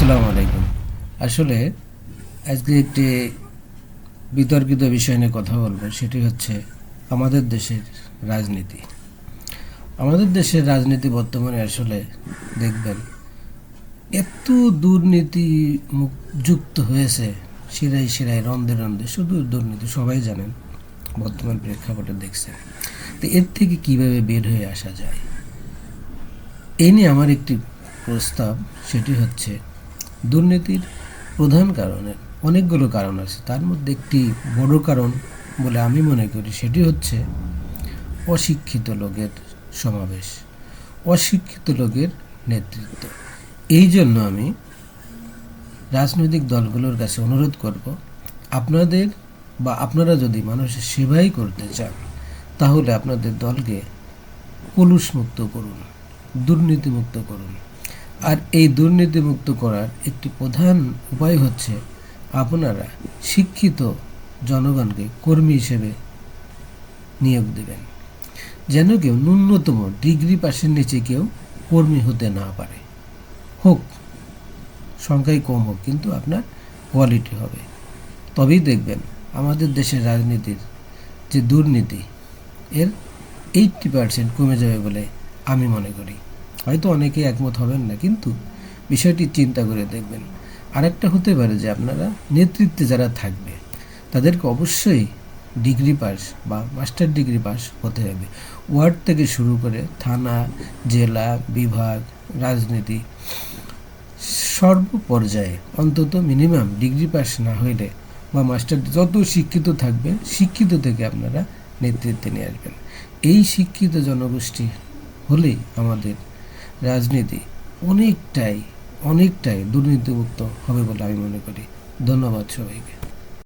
আসসালামু আলাইকুম। আসলে আজকে একটি বিতর্কিত বিষয় নিয়ে কথা বলব, সেটি হচ্ছে আমাদের দেশের রাজনীতি। আমাদের দেশের রাজনীতি বর্তমানে আসলে দেখবেন এত দুর্নীতি যুক্ত হয়েছে শিরাই শিরাই রন্ধে রন্ধে, শুধু দুর্নীতি, সবাই জানেন, বর্তমান প্রেক্ষাপটে দেখছেন। তো এর থেকে কীভাবে বের হয়ে আসা যায়? এই নিয়ে আমার একটি প্রস্তাব, সেটি হচ্ছে দুর্নীতির প্রধান কারণে, অনেকগুলো কারণ আছে। তার মধ্যে একটি বড় কারণ বলে আমি মনে করি, সেটি হচ্ছে অশিক্ষিত লোকের সমাবেশ, অশিক্ষিত লোকের নেতৃত্ব। এই জন্য আমি রাজনৈতিক দলগুলোর কাছে অনুরোধ করব, আপনাদের বা আপনারা যদি মানুষের সেবাই করতে চান, তাহলে আপনাদের দলকে কলুষমুক্ত করুন, দুর্নীতিমুক্ত করুন। আর এই দুর্নীতিমুক্ত করার একটি প্রধান উপায় হচ্ছে আপনারা শিক্ষিত জনগণকে কর্মী হিসেবে নিয়োগ দেবেন। যেন কেউ ন্যূনতম ডিগ্রি পাশের নিচে কেউ কর্মী হতে না পারে। হোক সংখ্যায় কম হোক, কিন্তু আপনার কোয়ালিটি হবে। তবেই দেখবেন আমাদের দেশের রাজনীতির যে দুর্নীতি, এর এইটটি পার্সেন্ট কমে যাবে বলে আমি মনে করি। হয়তো অনেকে একমত হবেন না, কিন্তু বিষয়টি চিন্তা করে দেখবেন। আরেকটা হতে পারে যে আপনারা নেতৃত্বে যারা থাকবে, তাদেরকে অবশ্যই ডিগ্রি পাস বা মাস্টার ডিগ্রি পাস হতে হবে। ওয়ার্ড থেকে শুরু করে থানা, জেলা, বিভাগ, রাজনীতি, সর্বপর্যায়ে অন্তত মিনিমাম ডিগ্রি পাস না হইলে বা মাস্টার যত শিক্ষিত থাকবে, শিক্ষিত থেকে আপনারা নেতৃত্বে নিয়ে আসবেন। এই শিক্ষিত জনগোষ্ঠী হলেই আমাদের রাজনীতি অনেকটাই অনেকটাই দুর্নীতিমুক্ত হবে বলে আমি মনে করি। ধন্যবাদ সবাইকে।